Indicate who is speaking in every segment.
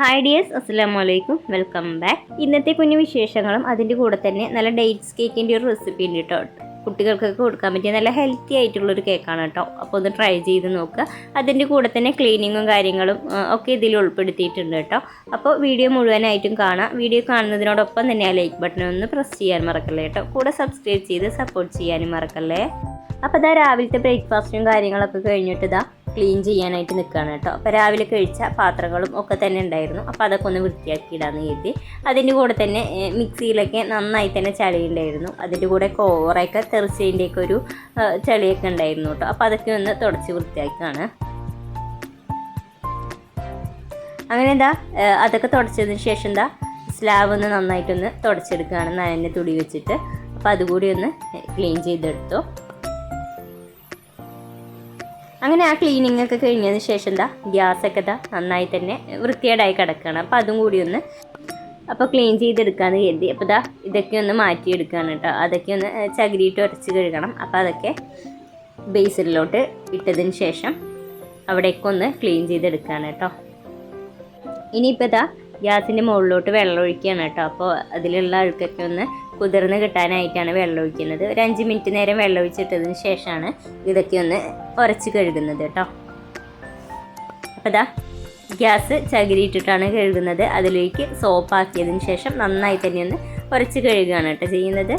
Speaker 1: Hi dears അസ്സാം വലൈക്കും welcome back ഇന്നത്തെ കുഞ്ഞു വിശേഷങ്ങളും അതിന്റെ കൂടെ തന്നെ നല്ല ഡേറ്റ്സ് കേക്കിന്റെ ഒരു റെസിപ്പി ഉണ്ട് കേട്ടോ. കുട്ടികൾക്കൊക്കെ കൊടുക്കാൻ പറ്റിയ നല്ല ഹെൽത്തി ആയിട്ടുള്ളൊരു കേക്കാണ് കേട്ടോ. അപ്പോൾ ഒന്ന് ട്രൈ ചെയ്ത് നോക്കുക. അതിന്റെ കൂടെ തന്നെ ക്ലീനിങ്ങും കാര്യങ്ങളും ഒക്കെ ഇതിൽ ഉൾപ്പെടുത്തിയിട്ടുണ്ട് കേട്ടോ. അപ്പോൾ വീഡിയോ മുഴുവനായിട്ടും കാണാം. വീഡിയോ കാണുന്നതിനോടൊപ്പം തന്നെ ആ ലൈക്ക് ബട്ടൺ ഒന്ന് പ്രസ് ചെയ്യാൻ മറക്കല്ലേ കേട്ടോ. കൂടെ സബ്സ്ക്രൈബ് ചെയ്ത് സപ്പോർട്ട് ചെയ്യാനും മറക്കല്ലേ? അപ്പോൾ ഇതാ രാവിലത്തെ ബ്രേക്ക്ഫാസ്റ്റും കാര്യങ്ങളൊക്കെ കഴിഞ്ഞിട്ട് ഇതാ ക്ലീൻ ചെയ്യാനായിട്ട് നിൽക്കുകയാണ് കേട്ടോ. അപ്പോൾ രാവിലെ കഴിച്ച പാത്രങ്ങളും ഒക്കെ തന്നെ ഉണ്ടായിരുന്നു. അപ്പോൾ അതൊക്കെ ഒന്ന് വൃത്തിയാക്കി ഇടാന്ന് കരുതി. അതിന്റെ കൂടെ തന്നെ മിക്സിയിലൊക്കെ നന്നായി തന്നെ ചളി ഉണ്ടായിരുന്നു അതിന്റെ കൂടെ കോറയൊക്കെ തെറിച്ചതിന്റെയൊക്കെ ഒരു ചളിയൊക്കെ ഉണ്ടായിരുന്നു കേട്ടോ. അപ്പോൾ അതൊക്കെ ഒന്ന് തുടച്ച് വൃത്തിയാക്കുകയാണ്. അങ്ങനെ എന്താ അതൊക്കെ തുടച്ചതിന് ശേഷം എന്താ സ്ലാബ് ഒന്ന് നന്നായിട്ടൊന്ന് തുടച്ചെടുക്കുകയാണ് നനഞ്ഞ തുടി വെച്ചിട്ട്. അപ്പോൾ അതുകൂടി ഒന്ന് ക്ലീൻ ചെയ്തെടുത്തു. അങ്ങനെ ആ ക്ലീനിങ് ഒക്കെ കഴിഞ്ഞതിന് ശേഷം എന്താ ഗ്യാസൊക്കെ ഇതാ നന്നായി തന്നെ വൃത്തികേടായി കിടക്കുകയാണ് അപ്പോൾ അതും കൂടി ഒന്ന് അപ്പോൾ ക്ലീൻ ചെയ്തെടുക്കാമെന്ന് കരുതി. അപ്പോൾ ഇതാ ഇതൊക്കെ ഒന്ന് മാറ്റിയെടുക്കുകയാണ് കേട്ടോ അതൊക്കെ ഒന്ന് ചകിരിയിട്ട് ഉരച്ച് കഴുകണം. അപ്പോൾ അതൊക്കെ ബേസിലോട്ട് ഇട്ടതിന് ശേഷം അവിടേക്കൊന്ന് ക്ലീൻ ചെയ്തെടുക്കുകയാണ് കേട്ടോ ഇനിയിപ്പോൾ ഇതാ ഗ്യാസിന്റെ മുകളിലോട്ട് വെള്ളം ഒഴിക്കുകയാണ് കേട്ടോ. അപ്പോൾ അതിലുള്ള അഴുക്കൊക്കെ ഒന്ന് കുതിർന്ന് കിട്ടാനായിട്ടാണ് വെള്ളം ഒഴിക്കുന്നത് ഒരു അഞ്ച് മിനിറ്റ് നേരം വെള്ളം ഒഴിച്ചിട്ടതിന് ശേഷമാണ് ഇതൊക്കെ ഒന്ന് ഉരച്ച് കഴുകുന്നത് കേട്ടോ. അപ്പോൾ ഇതാ ഗ്യാസ് ചകിരിയിട്ടിട്ടാണ് കഴുകുന്നത്. അതിലേക്ക് സോപ്പാക്കിയതിന് ശേഷം നന്നായി തന്നെ ഒന്ന് ഉരച്ച് കഴുകുകയാണ് കേട്ടോ ചെയ്യുന്നത്.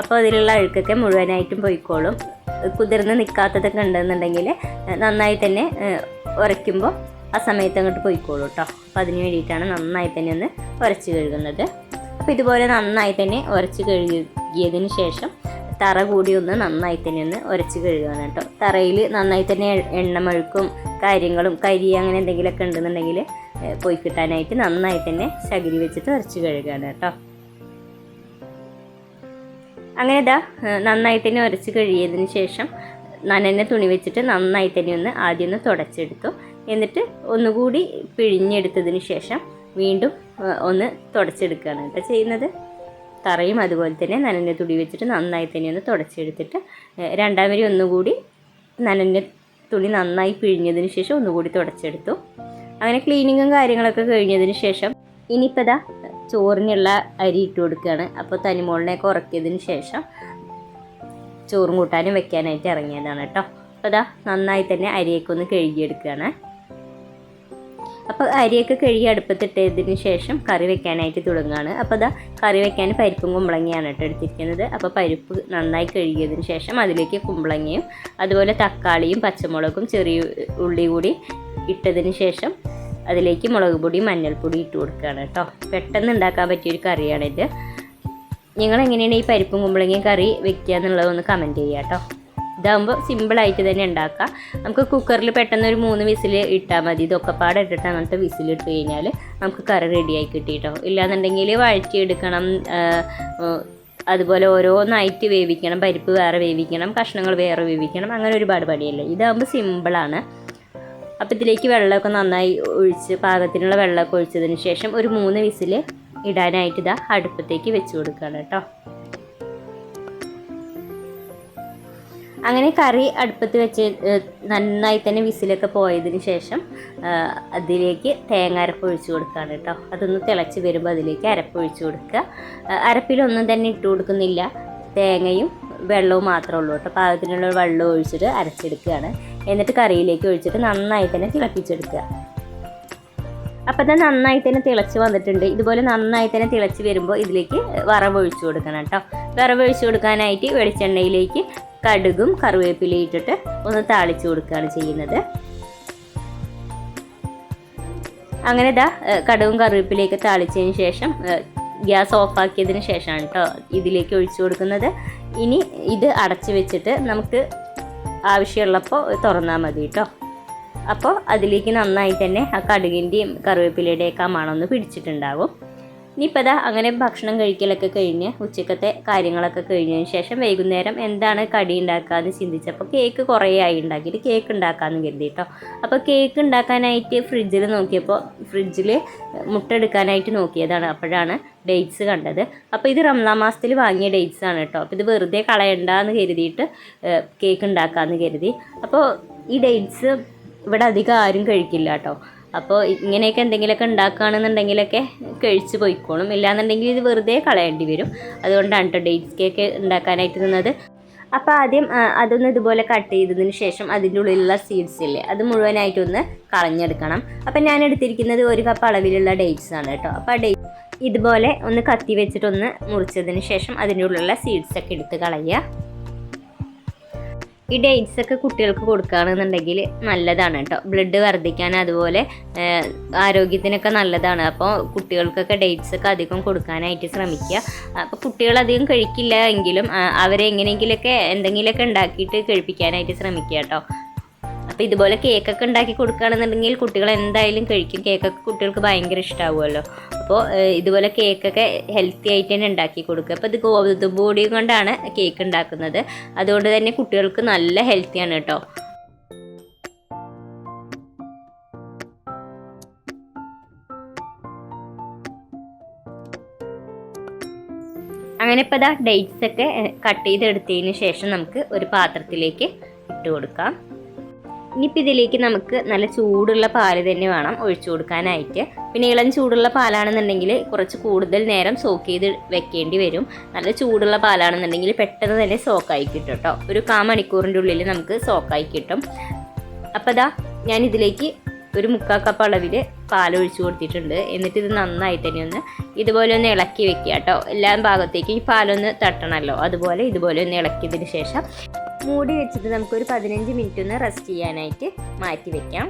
Speaker 1: അപ്പോൾ അതിലുള്ള അഴുക്കൊക്കെ മുഴുവനായിട്ടും പോയിക്കോളും. കുതിർന്ന് നിൽക്കാത്തതൊക്കെ ഉണ്ടെന്നുണ്ടെങ്കിൽ നന്നായി തന്നെ ഉരയ്ക്കുമ്പോൾ ആ സമയത്ത് അങ്ങോട്ട് പോയിക്കോളൂ കേട്ടോ അപ്പോൾ അതിന് വേണ്ടിയിട്ടാണ് നന്നായി തന്നെ ഒന്ന് ഉരച്ച് കഴുകുന്നത്. അപ്പോൾ ഇതുപോലെ നന്നായി തന്നെ ഉരച്ച് കഴുകിയതിന് ശേഷം തറ കൂടി ഒന്ന് നന്നായി തന്നെ ഒന്ന് ഉരച്ച് കഴുകുകയാണ് കേട്ടോ തറയിൽ നന്നായി തന്നെ എണ്ണ എണ്ണമഴുക്കും കാര്യങ്ങളും കരി അങ്ങനെ എന്തെങ്കിലുമൊക്കെ ഉണ്ടെന്നുണ്ടെങ്കിൽ പോയി കിട്ടാനായിട്ട് നന്നായി തന്നെ ശകരി വെച്ചിട്ട് ഉരച്ച് കഴുകുകയാണ് കേട്ടോ അങ്ങനെ ഇതാ നന്നായി തന്നെ ഉരച്ച് കഴിയതിന് ശേഷം നനഞ്ഞ തുണി വെച്ചിട്ട് നന്നായി തന്നെ ഒന്ന് ആദ്യം ഒന്ന് തുടച്ചെടുത്തു. എന്നിട്ട് ഒന്നുകൂടി പിഴിഞ്ഞെടുത്തതിന് ശേഷം വീണ്ടും ഒന്ന് തുടച്ചെടുക്കുകയാണ് കേട്ടോ ചെയ്യുന്നത്. തറയും അതുപോലെ തന്നെ നനഞ്ഞ തുടി വെച്ചിട്ട് നന്നായി തന്നെ ഒന്ന് തുടച്ചെടുത്തിട്ട് രണ്ടാം വരി ഒന്നുകൂടി നനഞ്ഞ തുണി നന്നായി പിഴിഞ്ഞതിന് ശേഷം ഒന്നുകൂടി തുടച്ചെടുത്തു. അങ്ങനെ ക്ലീനിങ്ങും കാര്യങ്ങളൊക്കെ കഴിഞ്ഞതിന് ശേഷം ഇനിയിപ്പോൾ ഇതാ ചോറിനുള്ള അരി ഇട്ട് കൊടുക്കുകയാണ്. അപ്പോൾ തനിമോളിനെയൊക്കെ ഉറക്കിയതിന് ശേഷം ചോറും കൂട്ടാനും വെക്കാനായിട്ട് ഇറങ്ങിയതാണ് കേട്ടോ. അപ്പോൾ ഇതാ നന്നായി തന്നെ അരിയൊക്കെ ഒന്ന് കഴുകിയെടുക്കുകയാണ്. അപ്പോൾ അരിയൊക്കെ കഴുകി അടുപ്പത്തിട്ടതിന് ശേഷം കറി വെക്കാനായിട്ട് തുടങ്ങുകയാണ് അപ്പോൾ അതാ കറി വെക്കാൻ പരിപ്പും കുമ്പളങ്ങയാണ് കേട്ടോ എടുത്തിരിക്കുന്നത്. അപ്പോൾ പരിപ്പ് നന്നായി കഴുകിയതിന് ശേഷം അതിലേക്ക് കുമ്പളങ്ങയും അതുപോലെ തക്കാളിയും പച്ചമുളകും ചെറിയ ഉള്ളി കൂടി ഇട്ടതിന് ശേഷം അതിലേക്ക് മുളക് പൊടി മഞ്ഞൾപ്പൊടി ഇട്ട് കൊടുക്കുകയാണ് കേട്ടോ. പെട്ടെന്ന് ഉണ്ടാക്കാൻ പറ്റിയൊരു കറിയാണിത്. നിങ്ങൾ എങ്ങനെയാണ് ഈ പരിപ്പും കുമ്പളങ്ങയും കറി വെക്കുക എന്നുള്ളതൊന്ന് കമന്റ് ചെയ്യാം കേട്ടോ. ഇതാകുമ്പോൾ സിമ്പിളായിട്ട് തന്നെ ഉണ്ടാക്കാം. നമുക്ക് കുക്കറിൽ പെട്ടെന്ന് ഒരു മൂന്ന് വിസിൽ ഇട്ടാൽ മതി. ഇതൊക്കെ പാടെ ഇട്ടിട്ട് അങ്ങനത്തെ വിസിലിട്ട് കഴിഞ്ഞാൽ നമുക്ക് കറി റെഡിയായി കിട്ടി കേട്ടോ ഇല്ലാന്നുണ്ടെങ്കിൽ വഴറ്റിയെടുക്കണം അതുപോലെ ഓരോന്നായിട്ട് വേവിക്കണം പരിപ്പ് വേറെ വേവിക്കണം കഷ്ണങ്ങൾ വേറെ വേവിക്കണം അങ്ങനെ ഒരുപാട് പണിയല്ലേ. ഇതാകുമ്പോൾ സിമ്പിളാണ് അപ്പോൾ ഇതിലേക്ക് വെള്ളമൊക്കെ നന്നായി ഒഴിച്ച് പാകത്തിനുള്ള വെള്ളമൊക്കെ ഒഴിച്ചതിന് ശേഷം ഒരു മൂന്ന് വിസിൽ ഇടാനായിട്ട് ഇതാ അടുപ്പത്തേക്ക് വെച്ച് കൊടുക്കുകയാണ് കേട്ടോ. അങ്ങനെ കറി അടുപ്പത്ത് വെച്ച് നന്നായി തന്നെ വിസിലൊക്കെ പോയതിന് ശേഷം അതിലേക്ക് തേങ്ങ അരപ്പ് ഒഴിച്ച് കൊടുക്കുകയാണ് കേട്ടോ. അതൊന്ന് തിളച്ച് വരുമ്പോൾ അതിലേക്ക് അരപ്പ് ഒഴിച്ച് കൊടുക്കുക. അരപ്പിലൊന്നും തന്നെ ഇട്ട് കൊടുക്കുന്നില്ല. തേങ്ങയും വെള്ളവും മാത്രമേ ഉള്ളൂ കേട്ടോ. പാകത്തിനുള്ള വെള്ളം ഒഴിച്ചിട്ട് അരച്ചെടുക്കുകയാണ്. എന്നിട്ട് കറിയിലേക്ക് ഒഴിച്ചിട്ട് നന്നായി തന്നെ തിളപ്പിച്ചെടുക്കുക. അപ്പം തന്നെ നന്നായി തന്നെ തിളച്ച് വന്നിട്ടുണ്ട്. ഇതുപോലെ നന്നായി തന്നെ തിളച്ച് വരുമ്പോൾ ഇതിലേക്ക് വറവ് ഒഴിച്ചു കൊടുക്കണം കേട്ടോ. വറവ് ഒഴിച്ചു കൊടുക്കാനായിട്ട് വെളിച്ചെണ്ണയിലേക്ക് കടുകും കറിവേപ്പിലയും ഇട്ടിട്ട് ഒന്ന് താളിച്ചു കൊടുക്കുകയാണ് ചെയ്യുന്നത്. അങ്ങനെ ഇതാ കടുകും കറിവേപ്പിലയൊക്കെ താളിച്ചതിന് ശേഷം ഗ്യാസ് ഓഫാക്കിയതിന് ശേഷമാണ് കേട്ടോ ഇതിലേക്ക് ഒഴിച്ചു കൊടുക്കുന്നത്. ഇനി ഇത് അടച്ചു വെച്ചിട്ട് നമുക്ക് ആവശ്യമുള്ളപ്പോൾ തുറന്നാൽ മതി കേട്ടോ അപ്പോൾ അതിലേക്ക് നന്നായി തന്നെ ആ കടുകിന്റെയും കറിവേപ്പിലയുടെയൊക്കെ ആ പിടിച്ചിട്ടുണ്ടാകും ഇനിയിപ്പോൾ അതാ അങ്ങനെ ഭക്ഷണം കഴിക്കലൊക്കെ കഴിഞ്ഞ് ഉച്ചക്കത്തെ കാര്യങ്ങളൊക്കെ കഴിഞ്ഞതിന് ശേഷം വൈകുന്നേരം എന്താണ് കടി ഉണ്ടാക്കാമെന്ന് ചിന്തിച്ചപ്പോൾ കേക്ക് കുറേ ആയി ഉണ്ടാക്കിയിട്ട് കേക്ക് ഉണ്ടാക്കാമെന്ന് കരുതി കേട്ടോ അപ്പോൾ കേക്ക് ഉണ്ടാക്കാനായിട്ട് ഫ്രിഡ്ജിൽ നോക്കിയപ്പോൾ ഫ്രിഡ്ജിൽ മുട്ട എടുക്കാനായിട്ട് നോക്കിയതാണ്. അപ്പോഴാണ് ഡേറ്റ്സ് കണ്ടത്. അപ്പോൾ ഇത് റംസാൻ മാസത്തിൽ വാങ്ങിയ ഡേറ്റ്സ് ആണ് കേട്ടോ. അപ്പോൾ ഇത് വെറുതെ കളയണ്ടെന്ന് കരുതിയിട്ട് കേക്ക് ഉണ്ടാക്കാമെന്ന് കരുതി. അപ്പോൾ ഈ ഡേറ്റ്സ് ഇവിടെ അധികം ആരും കഴിക്കില്ല കേട്ടോ. അപ്പോൾ ഇങ്ങനെയൊക്കെ എന്തെങ്കിലുമൊക്കെ ഉണ്ടാക്കുകയാണെന്നുണ്ടെങ്കിലൊക്കെ കഴിച്ച് പോയിക്കോളും. ഇല്ലാന്നുണ്ടെങ്കിൽ ഇത് വെറുതെ കളയേണ്ടി വരും. അതുകൊണ്ടാണ് കേട്ടോ ഡേറ്റ്സ് കേക്ക് ഉണ്ടാക്കാനായിട്ട് നിന്നത്. അപ്പോൾ ആദ്യം അതൊന്ന് ഇതുപോലെ കട്ട് ചെയ്തതിന് ശേഷം അതിന്റെ ഉള്ളിലുള്ള സീഡ്സ് ഇല്ലേ അത് മുഴുവനായിട്ടൊന്ന് കളഞ്ഞെടുക്കണം. അപ്പം ഞാൻ എടുത്തിരിക്കുന്നത് ഒരു കപ്പ് അളവിലുള്ള ഡേറ്റ്സ് ആണ് കേട്ടോ അപ്പോൾ ആ ഡേറ്റ് ഇതുപോലെ ഒന്ന് കത്തി വെച്ചിട്ടൊന്ന് മുറിച്ചതിന് ശേഷം അതിന്റെ ഉള്ളിലുള്ള സീഡ്സൊക്കെ എടുത്ത് കളയുക. ഈ ഡേറ്റ്സ് ഒക്കെ കുട്ടികൾക്ക് കൊടുക്കുകയാണെന്നുണ്ടെങ്കിൽ നല്ലതാണ് കേട്ടോ ബ്ലഡ് വർദ്ധിക്കാൻ അതുപോലെ ആരോഗ്യത്തിനൊക്കെ നല്ലതാണ്. അപ്പോൾ കുട്ടികൾക്കൊക്കെ ഡേറ്റ്സ് ഒക്കെ അധികം കൊടുക്കാനായിട്ട് ശ്രമിക്കുക. അപ്പോൾ കുട്ടികൾ അധികം കഴിക്കില്ല എങ്കിലും ആ, അവരെ എങ്ങനെയെങ്കിലുമൊക്കെ എന്തെങ്കിലുമൊക്കെ ഉണ്ടാക്കിയിട്ട് കഴിപ്പിക്കാനായിട്ട് ശ്രമിക്കുക കേട്ടോ അപ്പോൾ ഇതുപോലെ കേക്കൊക്കെ ഉണ്ടാക്കി കൊടുക്കുകയാണെന്നുണ്ടെങ്കിൽ കുട്ടികൾ എന്തായാലും കഴിക്കും. കേക്കൊക്കെ കുട്ടികൾക്ക് ഭയങ്കര ഇഷ്ടമാവുമല്ലോ അപ്പോൾ ഇതുപോലെ കേക്കൊക്കെ ഹെൽത്തി ആയിട്ട് തന്നെ ഉണ്ടാക്കി കൊടുക്കുക. അപ്പോൾ ഇത് ഗോതമ്പ് പൊടി കൊണ്ടാണ് കേക്ക് ഉണ്ടാക്കുന്നത്. അതുകൊണ്ട് തന്നെ കുട്ടികൾക്ക് നല്ല ഹെൽത്തിയാണ് കേട്ടോ. അങ്ങനെ ഇപ്പോൾ ഇതാ ഡേറ്റ്സ് ഒക്കെ കട്ട് ചെയ്തെടുത്തതിന് ശേഷം നമുക്ക് ഒരു പാത്രത്തിലേക്ക് ഇട്ട് കൊടുക്കാം. ഇനിയിപ്പോൾ ഇതിലേക്ക് നമുക്ക് നല്ല ചൂടുള്ള പാൽ തന്നെ വേണം ഒഴിച്ചു കൊടുക്കാനായിട്ട്. പിന്നെ ഇളം ചൂടുള്ള പാലാണെന്നുണ്ടെങ്കിൽ കുറച്ച് കൂടുതൽ നേരം സോക്ക് ചെയ്ത് വെക്കേണ്ടി വരും. നല്ല ചൂടുള്ള പാലാണെന്നുണ്ടെങ്കിൽ പെട്ടെന്ന് തന്നെ സോക്കായി കിട്ടും കേട്ടോ. ഒരു കാ മണിക്കൂറിന്റെ ഉള്ളിൽ നമുക്ക് സോക്കായി കിട്ടും. അപ്പോൾ ദാ ഞാൻ ഇതിലേക്ക് ഒരു മുക്കാൽ കപ്പ് അളവിൽ പാൽ ഒഴിച്ചു കൊടുത്തിട്ടുണ്ട്. എന്നിട്ട് ഇത് നന്നായി തന്നെ ഒന്ന് ഇതുപോലെ ഒന്ന് ഇളക്കി വെക്കുക കേട്ടോ. എല്ലാ ഭാഗത്തേക്കും ഈ പാലൊന്ന് തട്ടണമല്ലോ. അതുപോലെ ഇതുപോലെ ഒന്ന് ഇളക്കിയതിന് ശേഷം മൂടി വെച്ചിട്ട് നമുക്കൊരു പതിനഞ്ച് മിനിറ്റ് ഒന്ന് റെസ്റ്റ് ചെയ്യാനായിട്ട് മാറ്റി വെക്കാം.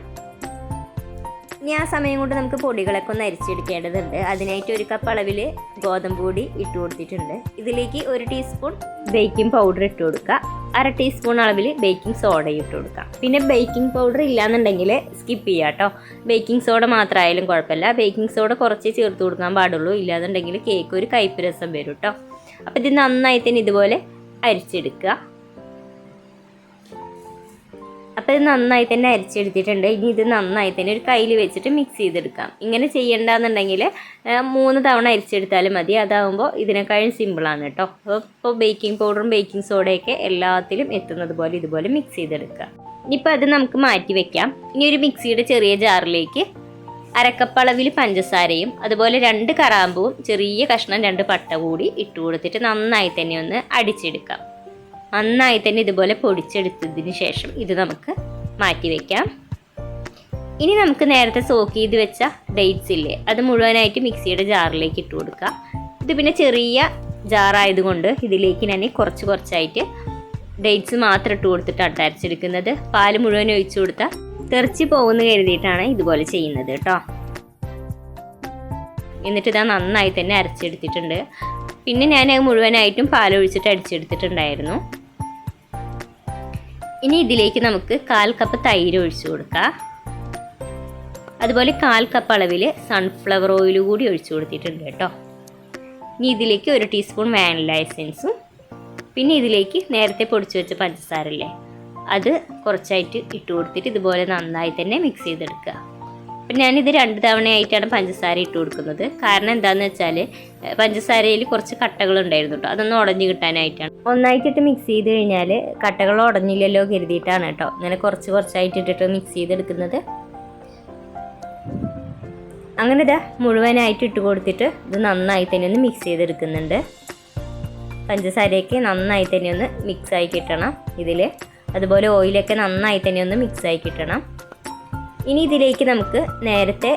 Speaker 1: ഇനി ആ സമയം കൊണ്ട് നമുക്ക് പൊടികളൊക്കെ ഒന്ന് അരിച്ചെടുക്കേണ്ടതുണ്ട്. അതിനായിട്ട് ഒരു കപ്പ് അളവിൽ ഗോതമ്പ് പൊടി ഇട്ട് കൊടുത്തിട്ടുണ്ട്. ഇതിലേക്ക് ഒരു ടീസ്പൂൺ ബേക്കിംഗ് പൗഡർ ഇട്ട് കൊടുക്കുക. അര ടീസ്പൂൺ അളവിൽ ബേക്കിംഗ് സോഡ ഇട്ട് കൊടുക്കാം പിന്നെ ബേക്കിംഗ് പൗഡർ ഇല്ലാന്നുണ്ടെങ്കിൽ സ്കിപ്പ് ചെയ്യാം കേട്ടോ. ബേക്കിംഗ് സോഡ മാത്രമായാലും കുഴപ്പമില്ല. ബേക്കിംഗ് സോഡ കുറച്ച് ചേർത്ത് കൊടുക്കാൻ പാടുള്ളൂ. ഇല്ലാന്നുണ്ടെങ്കിൽ കേക്ക് ഒരു കയ്പ്പ് രസം വരും കേട്ടോ. അപ്പോൾ ഇത് നന്നായി തന്നെ ഇതുപോലെ അരിച്ചെടുക്കുക. അപ്പോൾ ഇത് നന്നായി തന്നെ അരിച്ചെടുത്തിട്ടുണ്ട്. ഇനി ഇത് നന്നായി തന്നെ ഒരു കയ്യിൽ വെച്ചിട്ട് മിക്സ് ചെയ്തെടുക്കാം. ഇങ്ങനെ ചെയ്യണ്ടെന്നുണ്ടെങ്കിൽ മൂന്ന് തവണ അരിച്ചെടുത്താലും മതി. അതാകുമ്പോൾ ഇതിനേക്കാളും സിമ്പിളാണ് കേട്ടോ. അപ്പോൾ ബേക്കിംഗ് പൗഡറും ബേക്കിംഗ് സോഡയൊക്കെ എല്ലാത്തിലും എത്തുന്നത് പോലെ ഇതുപോലെ മിക്സ് ചെയ്തെടുക്കുക. ഇനിയിപ്പോൾ അത് നമുക്ക് മാറ്റി വെക്കാം. ഇനി ഒരു മിക്സിയുടെ ചെറിയ ജാറിലേക്ക് അരക്കപ്പളവിൽ പഞ്ചസാരയും അതുപോലെ രണ്ട് കറാമ്പും ചെറിയ കഷ്ണം രണ്ട് പട്ട കൂടി ഇട്ട് കൊടുത്തിട്ട് നന്നായി തന്നെ ഒന്ന് അടിച്ചെടുക്കാം. നന്നായി തന്നെ ഇതുപോലെ പൊടിച്ചെടുത്തതിന് ശേഷം ഇത് നമുക്ക് മാറ്റി വെക്കാം. ഇനി നമുക്ക് നേരത്തെ സോക്ക് ചെയ്ത് വെച്ച ഡേറ്റ്സ് ഇല്ലേ അത് മുഴുവനായിട്ട് മിക്സിയുടെ ജാറിലേക്ക് ഇട്ട് കൊടുക്കുക ഇത് പിന്നെ ചെറിയ ജാറായതുകൊണ്ട് ഇതിലേക്ക് ഞാൻ കുറച്ച് കുറച്ചായിട്ട് ഡേറ്റ്സ് മാത്രം ഇട്ട് കൊടുത്തിട്ടാണ് അരച്ചെടുക്കുന്നത്. പാൽ മുഴുവൻ ഒഴിച്ചു കൊടുത്താൽ തെറിച്ച് പോകുന്ന കരുതിയിട്ടാണ് ഇതുപോലെ ചെയ്യുന്നത് കേട്ടോ. എന്നിട്ട് ഇതാ നന്നായി തന്നെ അരച്ചെടുത്തിട്ടുണ്ട്. പിന്നെ ഞാൻ മുഴുവനായിട്ടും പാലൊഴിച്ചിട്ട് അടിച്ചെടുത്തിട്ടുണ്ടായിരുന്നു. ഇനി ഇതിലേക്ക് നമുക്ക് കാൽ കപ്പ് തൈര് ഒഴിച്ചു കൊടുക്കാം. അതുപോലെ കാൽ കപ്പ് അളവിൽ സൺഫ്ലവർ ഓയിൽ കൂടി ഒഴിച്ചു കൊടുത്തിട്ടുണ്ട് കേട്ടോ. ഇനി ഇതിലേക്ക് ഒരു ടീസ്പൂൺ വാനില എസെൻസും പിന്നെ ഇതിലേക്ക് നേരത്തെ പൊടിച്ചു വെച്ച പഞ്ചസാരല്ലേ അത് കുറച്ചായിട്ട് ഇട്ട് കൊടുത്തിട്ട് ഇതുപോലെ നന്നായി തന്നെ മിക്സ് ചെയ്തെടുക്കുക. അപ്പം ഞാനിത് രണ്ട് തവണയായിട്ടാണ് പഞ്ചസാര ഇട്ട് കൊടുക്കുന്നത്. കാരണം എന്താണെന്ന് വെച്ചാൽ പഞ്ചസാരയിൽ കുറച്ച് കട്ടകൾ ഉണ്ടായിരുന്നു കേട്ടോ അതൊന്ന് ഉടഞ്ഞു കിട്ടാനായിട്ടാണ്. ഒന്നായിട്ടിട്ട് മിക്സ് ചെയ്ത് കഴിഞ്ഞാൽ കട്ടകൾ ഉടഞ്ഞില്ലല്ലോ കരുതിയിട്ടാണ് കേട്ടോ ഇങ്ങനെ കുറച്ച് കുറച്ചായിട്ട് ഇട്ടിട്ട് മിക്സ് ചെയ്തെടുക്കുന്നത് അങ്ങനെ ഇതാ മുഴുവനായിട്ട് ഇട്ട് കൊടുത്തിട്ട് ഇത് നന്നായി തന്നെ ഒന്ന് മിക്സ് ചെയ്തെടുക്കുന്നുണ്ട് പഞ്ചസാരയൊക്കെ നന്നായി തന്നെ ഒന്ന് മിക്സ് ആയി കിട്ടണം ഇതിൽ അതുപോലെ ഓയിലൊക്കെ നന്നായി തന്നെ ഒന്ന് മിക്സ് ആയി കിട്ടണം. ഇനി ഇതിലേക്ക് നമുക്ക് നേരത്തെ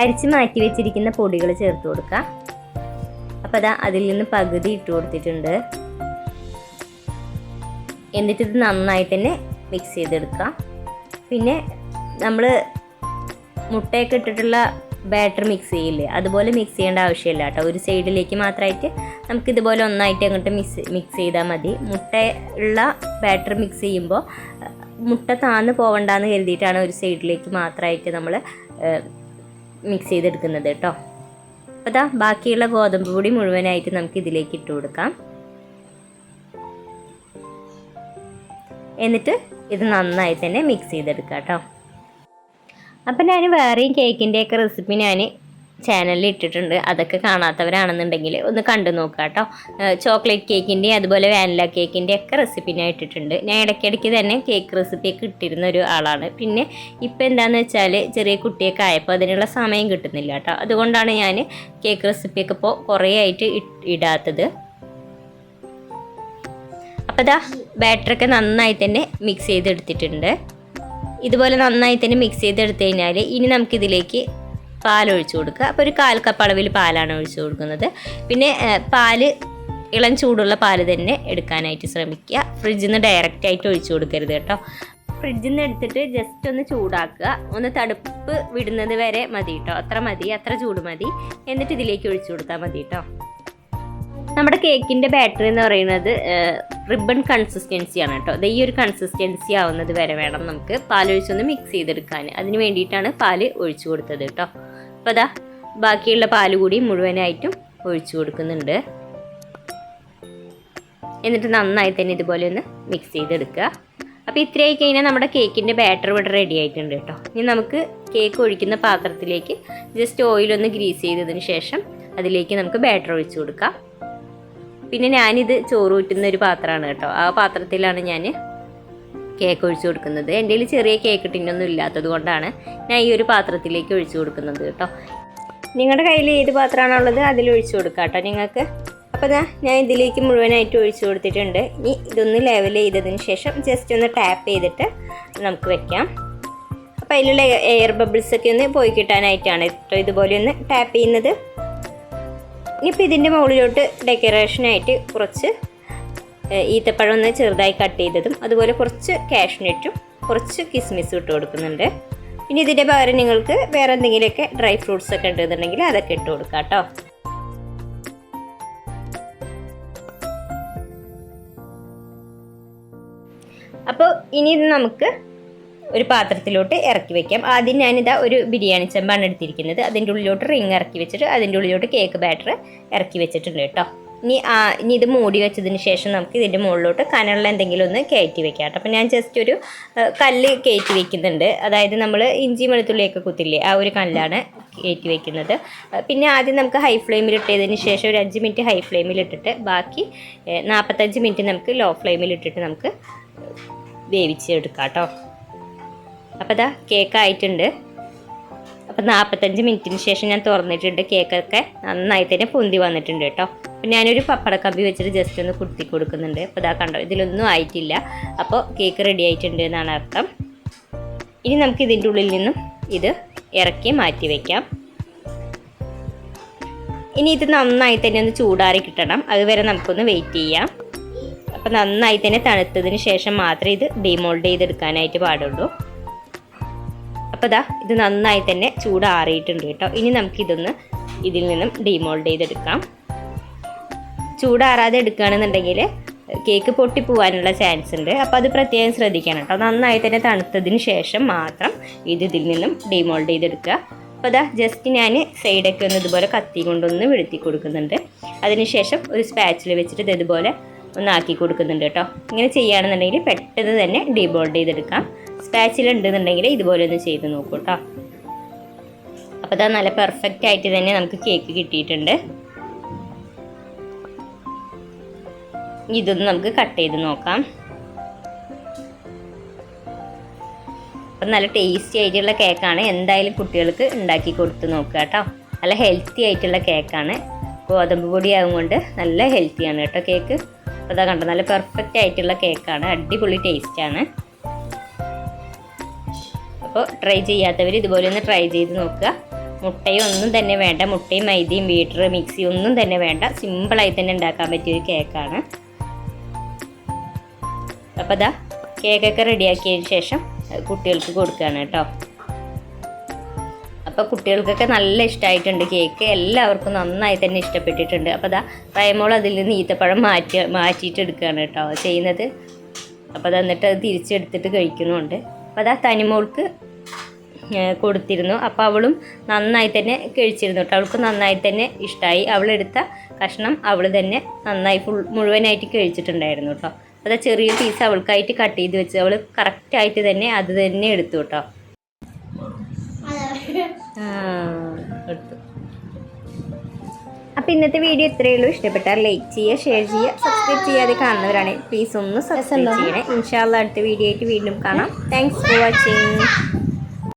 Speaker 1: അരിച്ച് മാറ്റി വെച്ചിരിക്കുന്ന പൊടികൾ ചേർത്ത് കൊടുക്കാം. അപ്പോൾ അതാ അതിൽ നിന്ന് പകുതി ഇട്ട് കൊടുത്തിട്ടുണ്ട്. എന്നിട്ട് ഇത് നന്നായി തന്നെ മിക്സ് ചെയ്തെടുക്കാം. പിന്നെ നമ്മൾ മുട്ടയൊക്കെ ഇട്ടിട്ടുള്ള ബാറ്റർ മിക്സ് ചെയ്യില്ലേ അതുപോലെ മിക്സ് ചെയ്യേണ്ട ആവശ്യമില്ല കേട്ടോ. ഒരു സൈഡിലേക്ക് മാത്രമായിട്ട് നമുക്ക് ഇതുപോലെ ഒന്നായിട്ട് അങ്ങോട്ട് മിക്സ് മിക്സ് ചെയ്താൽ മതി. മുട്ട ഉള്ള ബാറ്റർ മിക്സ് ചെയ്യുമ്പോൾ മുട്ട താന്ന് പോവണ്ടെന്ന് കരുതിയിട്ടാണ് ഒരു സൈഡിലേക്ക് മാത്രമായിട്ട് നമ്മൾ മിക്സ് ചെയ്തെടുക്കുന്നത് കേട്ടോ. അപ്പോൾ അതാ ബാക്കിയുള്ള ഗോതമ്പ് പൊടി മുഴുവനായിട്ട് നമുക്ക് ഇതിലേക്ക് ഇട്ട് കൊടുക്കാം. എന്നിട്ട് ഇത് നന്നായി തന്നെ മിക്സ് ചെയ്തെടുക്കാം കേട്ടോ. അപ്പം ഞാൻ വേറെയും കേക്കിന്റെയൊക്കെ റെസിപ്പി ഞാൻ ചാനലിൽ ഇട്ടിട്ടുണ്ട്. അതൊക്കെ കാണാത്തവരാണെന്നുണ്ടെങ്കിൽ ഒന്ന് കണ്ടു നോക്കുക കേട്ടോ ചോക്ലേറ്റ് കേക്കിന്റെയും അതുപോലെ വാനില കേക്കിന്റെ ഒക്കെ റെസിപ്പി ഞാൻ ഇട്ടിട്ടുണ്ട്. ഞാൻ ഇടയ്ക്കിടയ്ക്ക് തന്നെ കേക്ക് റെസിപ്പിയൊക്കെ ഇട്ടിരുന്ന ഒരു ആളാണ്. പിന്നെ ഇപ്പം എന്താണെന്ന് വെച്ചാൽ ചെറിയ കുട്ടിയൊക്കെ ആയപ്പോൾ അതിനുള്ള സമയം കിട്ടുന്നില്ല കേട്ടോ അതുകൊണ്ടാണ് ഞാൻ കേക്ക് റെസിപ്പിയൊക്കെ ഇപ്പോൾ കുറേ ആയിട്ട് ഇടാത്തത്. അപ്പോൾ ഇതാ ബാറ്ററൊക്കെ നന്നായി തന്നെ മിക്സ് ചെയ്തെടുത്തിട്ടുണ്ട്. ഇതുപോലെ നന്നായി തന്നെ മിക്സ് ചെയ്തെടുത്തു കഴിഞ്ഞാൽ ഇനി നമുക്കിതിലേക്ക് പാൽ ഒഴിച്ചു കൊടുക്കുക. അപ്പോൾ ഒരു കാൽ കപ്പ് അളവിൽ പാലാണ് ഒഴിച്ചു കൊടുക്കുന്നത്. പിന്നെ പാൽ ഇളം ചൂടുള്ള പാൽ തന്നെ എടുക്കാനായിട്ട് ശ്രമിക്കുക. ഫ്രിഡ്ജിൽ നിന്ന് ഡയറക്റ്റ് ആയിട്ട് ഒഴിച്ചു കൊടുക്കരുത് കേട്ടോ. ഫ്രിഡ്ജിൽ നിന്ന് എടുത്തിട്ട് ജസ്റ്റ് ഒന്ന് ചൂടാക്കുക. ഒന്ന് തണുപ്പ് വിടുന്നത് വരെ മതി കേട്ടോ. അത്ര മതി അത്ര ചൂട് മതി. എന്നിട്ട് ഇതിലേക്ക് ഒഴിച്ചു കൊടുത്താൽ മതി കേട്ടോ. നമ്മുടെ കേക്കിന്റെ ബാറ്ററി എന്ന് പറയുന്നത് റിബൺ കൺസിസ്റ്റൻസിയാണ് കേട്ടോ. ഈ ഒരു കൺസിസ്റ്റൻസി ആവുന്നത് വരെ വേണം നമുക്ക് പാലൊഴിച്ചൊന്ന് മിക്സ് ചെയ്തെടുക്കാൻ. അതിന് വേണ്ടിയിട്ടാണ് പാൽ ഒഴിച്ചു കൊടുത്തത് കേട്ടോ. അപ്പോൾ അതാ ബാക്കിയുള്ള പാൽ കൂടി മുഴുവനായിട്ടും ഒഴിച്ചു കൊടുക്കുന്നുണ്ട്. എന്നിട്ട് നന്നായി തന്നെ ഇതുപോലെ ഒന്ന് മിക്സ് ചെയ്തെടുക്കുക. അപ്പോൾ ഇത്രയായി കഴിഞ്ഞാൽ നമ്മുടെ കേക്കിന്റെ ബാറ്റർ ഇവിടെ റെഡി ആയിട്ടുണ്ട് കേട്ടോ. ഇനി നമുക്ക് കേക്ക് ഒഴിക്കുന്ന പാത്രത്തിലേക്ക് ജസ്റ്റ് ഓയിലൊന്ന് ഗ്രീസ് ചെയ്തതിന് ശേഷം അതിലേക്ക് നമുക്ക് ബാറ്റർ ഒഴിച്ചു കൊടുക്കാം. പിന്നെ ഞാനിത് ചോറ് ഊറ്റുന്ന ഒരു പാത്രമാണ് കേട്ടോ. ആ പാത്രത്തിലാണ് ഞാൻ കേക്ക് ഒഴിച്ചു കൊടുക്കുന്നത്. എന്റെ കയ്യിൽ ചെറിയ കേക്ക് ടിന്നൊന്നും ഇല്ലാത്തത് കൊണ്ടാണ് ഞാൻ ഈ ഒരു പാത്രത്തിലേക്ക് ഒഴിച്ചു കൊടുക്കുന്നത് കേട്ടോ. നിങ്ങളുടെ കയ്യിൽ ഏത് പാത്രമാണോ ഉള്ളത് അതിൽ ഒഴിച്ചു കൊടുക്കാം കേട്ടോ നിങ്ങൾക്ക്. അപ്പോൾ ഞാൻ ഞാൻ ഇതിലേക്ക് മുഴുവനായിട്ട് ഒഴിച്ചു കൊടുത്തിട്ടുണ്ട്. ഇനി ഇതൊന്ന് ലെവൽ ചെയ്തതിന് ശേഷം ജസ്റ്റ് ഒന്ന് ടാപ്പ് ചെയ്തിട്ട് നമുക്ക് വെക്കാം. അപ്പോൾ അതിലുള്ള എയർ ബബിൾസൊക്കെ ഒന്ന് പോയി കിട്ടാനായിട്ടാണ് കേട്ടോ ഇതുപോലെ ഒന്ന് ടാപ്പ് ചെയ്യുന്നത്. ഇനിയിപ്പോൾ ഇതിന്റെ മുകളിലോട്ട് ഡെക്കറേഷനായിട്ട് കുറച്ച് ഈത്തപ്പഴം ഒന്ന് ചെറുതായി കട്ട് ചെയ്തതും അതുപോലെ കുറച്ച് കാഷ്നട്ടും കുറച്ച് കിസ്മിസും ഇട്ട് കൊടുക്കുന്നുണ്ട്. ഇനി ഇതിന്റെ പകരം നിങ്ങൾക്ക് വേറെ എന്തെങ്കിലുമൊക്കെ ഡ്രൈ ഫ്രൂട്ട്സ് ഒക്കെ ഉണ്ടെന്നുണ്ടെങ്കിൽ അതൊക്കെ ഇട്ട് കൊടുക്കാം കേട്ടോ. അപ്പോൾ ഇനി ഇത് നമുക്ക് ഒരു പാത്രത്തിലോട്ട് ഇറക്കി വെക്കാം. ആദ്യം ഞാനിതാ ഒരു ബിരിയാണി ചെമ്പാണ് എടുത്തിരിക്കുന്നത്. അതിന്റെ ഉള്ളിലോട്ട് റിങ് ഇറക്കി വെച്ചിട്ട് അതിന്റെ ഉള്ളിലോട്ട് കേക്ക് ബാറ്റർ ഇറക്കി വെച്ചിട്ടുണ്ട് കേട്ടോ. ഇനി ഇനി ഇത് മൂടി വെച്ചതിന് ശേഷം നമുക്ക് ഇതിന്റെ മുകളിലോട്ട് കനലുള്ള എന്തെങ്കിലും ഒന്ന് കയറ്റി വെക്കാം കേട്ടോ. അപ്പോൾ ഞാൻ ജസ്റ്റ് ഒരു കല്ല് കയറ്റി വെക്കുന്നുണ്ട്. അതായത് നമ്മൾ ഇഞ്ചി വെളുത്തുള്ളിയൊക്കെ കുത്തില്ലേ ആ ഒരു കല്ലാണ് കയറ്റി വെക്കുന്നത്. പിന്നെ ആദ്യം നമുക്ക് ഹൈ ഫ്ലെയിമിൽ ഇട്ടതിന് ശേഷം ഒരു അഞ്ച് മിനിറ്റ് ഹൈ ഫ്ലെയിമിൽ ഇട്ടിട്ട് ബാക്കി നാൽപ്പത്തഞ്ച് മിനിറ്റ് നമുക്ക് ലോ ഫ്ലെയിമിൽ ഇട്ടിട്ട് നമുക്ക് വേവിച്ചെടുക്കാം കേട്ടോ. അപ്പോൾ ഇതാ കേക്ക് ആയിട്ടുണ്ട്. അപ്പോൾ നാൽപ്പത്തഞ്ച് മിനിറ്റിന് ശേഷം ഞാൻ തുറന്നിട്ടുണ്ട് കേക്കൊക്കെ നന്നായി തന്നെ പൊന്തി വന്നിട്ടുണ്ട് കേട്ടോ. അപ്പോൾ ഞാനൊരു പപ്പടക്കമ്പി വെച്ചിട്ട് ജസ്റ്റ് ഒന്ന് കുത്തി കൊടുക്കുന്നുണ്ട്. അപ്പോൾ ഇതാ കണ്ടോ ഇതിലൊന്നും ആയിട്ടില്ല. അപ്പോൾ കേക്ക് റെഡി ആയിട്ടുണ്ട് എന്നാണ് അർത്ഥം. ഇനി നമുക്ക് ഇതിന്റെ ഉള്ളിൽ നിന്നും ഇത് ഇറക്കി മാറ്റി വയ്ക്കാം ഇനി ഇത് നന്നായി തന്നെ ഒന്ന് ചൂടാറി കിട്ടണം. അതുവരെ നമുക്കൊന്ന് വെയിറ്റ് ചെയ്യാം. അപ്പോൾ നന്നായി തന്നെ തണുത്തതിന് ശേഷം മാത്രമേ ഇത് ഡിമോൾഡ് ചെയ്തെടുക്കാനായിട്ട് പാടുള്ളൂ. അപ്പോൾ ദാ ഇത് നന്നായി തന്നെ ചൂടാറിയിട്ടുണ്ട് കേട്ടോ. ഇനി നമുക്കിതൊന്ന് ഇതിൽ നിന്നും ഡീമോൾഡ് ചെയ്തെടുക്കാം. ചൂടാറാതെ എടുക്കുകയാണെന്നുണ്ടെങ്കിൽ കേക്ക് പൊട്ടിപ്പോവാനുള്ള ചാൻസ് ഉണ്ട്. അപ്പോൾ അത് പ്രത്യേകം ശ്രദ്ധിക്കണം കേട്ടോ. നന്നായി തന്നെ തണുത്തതിന് ശേഷം മാത്രം ഇത് ഇതിൽ നിന്നും ഡീമോൾഡ് ചെയ്തെടുക്കുക. അപ്പോൾ അതാ ജസ്റ്റ് ഞാൻ സൈഡൊക്കെ ഒന്ന് ഇതുപോലെ കത്തി കൊണ്ടൊന്ന് വെളുത്തി കൊടുക്കുന്നുണ്ട്. അതിനുശേഷം ഒരു സ്പാച്ചിൽ വെച്ചിട്ട് ഇത് ഇതുപോലെ ഒന്നാക്കി കൊടുക്കുന്നുണ്ട് കേട്ടോ. ഇങ്ങനെ ചെയ്യുകയാണെന്നുണ്ടെങ്കിൽ പെട്ടെന്ന് തന്നെ ഡീബോൾഡ് ചെയ്തെടുക്കാം. സ്പാച്ചിൽ ഉണ്ടെന്നുണ്ടെങ്കിൽ ഇതുപോലെ ഒന്ന് ചെയ്ത് നോക്കൂ കേട്ടോ അപ്പോൾ അതാ നല്ല പെർഫെക്റ്റ് ആയിട്ട് തന്നെ നമുക്ക് കേക്ക് കിട്ടിയിട്ടുണ്ട്. ഇതൊന്ന് നമുക്ക് കട്ട് ചെയ്ത് നോക്കാം. അപ്പം നല്ല ടേസ്റ്റി ആയിട്ടുള്ള കേക്കാണ് എന്തായാലും കുട്ടികൾക്ക് ഉണ്ടാക്കി കൊടുത്ത് നോക്കുക കേട്ടോ നല്ല ഹെൽത്തി ആയിട്ടുള്ള കേക്കാണ് ഗോതമ്പ് പൊടി ആകുകൊണ്ട് നല്ല ഹെൽത്തിയാണ് കേട്ടോ കേക്ക് അപ്പോൾ അതാ കണ്ടോ നല്ല പെർഫെക്റ്റ് ആയിട്ടുള്ള കേക്കാണ് അടിപൊളി ടേസ്റ്റാണ് അപ്പോൾ ട്രൈ ചെയ്യാത്തവർ ഇതുപോലെ ഒന്ന് ട്രൈ ചെയ്ത് നോക്കുക. മുട്ടയും ഒന്നും തന്നെ വേണ്ട. മുട്ടയും മൈദയും ബീറ്റർ മിക്സി ഒന്നും തന്നെ വേണ്ട. സിമ്പിളായി തന്നെ ഉണ്ടാക്കാൻ പറ്റിയ ഒരു കേക്കാണ് അപ്പോൾ അതാ കേക്കൊക്കെ റെഡിയാക്കിയതിന് ശേഷം കുട്ടികൾക്ക് കൊടുക്കുകയാണ് കേട്ടോ. അപ്പോൾ കുട്ടികൾക്കൊക്കെ നല്ല ഇഷ്ടമായിട്ടുണ്ട് കേക്ക് എല്ലാവർക്കും നന്നായി തന്നെ ഇഷ്ടപ്പെട്ടിട്ടുണ്ട്. അപ്പോൾ അതാ പ്രയമോൾ അതിൽ നിന്ന് ഈത്തപ്പഴം മാറ്റി മാറ്റിയിട്ട് എടുക്കുകയാണ് കേട്ടോ ചെയ്യുന്നത്. അപ്പോൾ അത് എന്നിട്ട് അത് തിരിച്ചെടുത്തിട്ട് കഴിക്കുന്നുണ്ട്. അപ്പോൾ അതാ തനിമോൾക്ക് കൊടുത്തിരുന്നു. അപ്പോൾ അവളും നന്നായി തന്നെ കഴിച്ചിരുന്നു കേട്ടോ. അവൾക്ക് നന്നായി തന്നെ ഇഷ്ടമായി അവളെടുത്ത കഷ്ണം അവൾ തന്നെ നന്നായി ഫുൾ മുഴുവനായിട്ട് കഴിച്ചിട്ടുണ്ടായിരുന്നു കേട്ടോ. അത് ചെറിയ പീസ് അവൾക്കായിട്ട് കട്ട് ചെയ്ത് വെച്ച് അവൾ കറക്റ്റായിട്ട് തന്നെ അത് തന്നെ എടുത്തു കേട്ടോ. എടുത്തു. അപ്പോൾ ഇന്നത്തെ വീഡിയോ ഇത്രയേ ഉള്ളൂ. ഇഷ്ടപ്പെട്ടാൽ ലൈക്ക് ചെയ്യുക ഷെയർ ചെയ്യുക സബ്സ്ക്രൈബ് ചെയ്യാതെ കാണുന്നവരാണ് പ്ലീസ് ഒന്ന് സബ്സ്ക്രൈബ് ചെയ്യണേ. ഇൻഷാല്ല അടുത്ത വീഡിയോ ആയിട്ട് വീണ്ടും കാണാം. Thanks for watching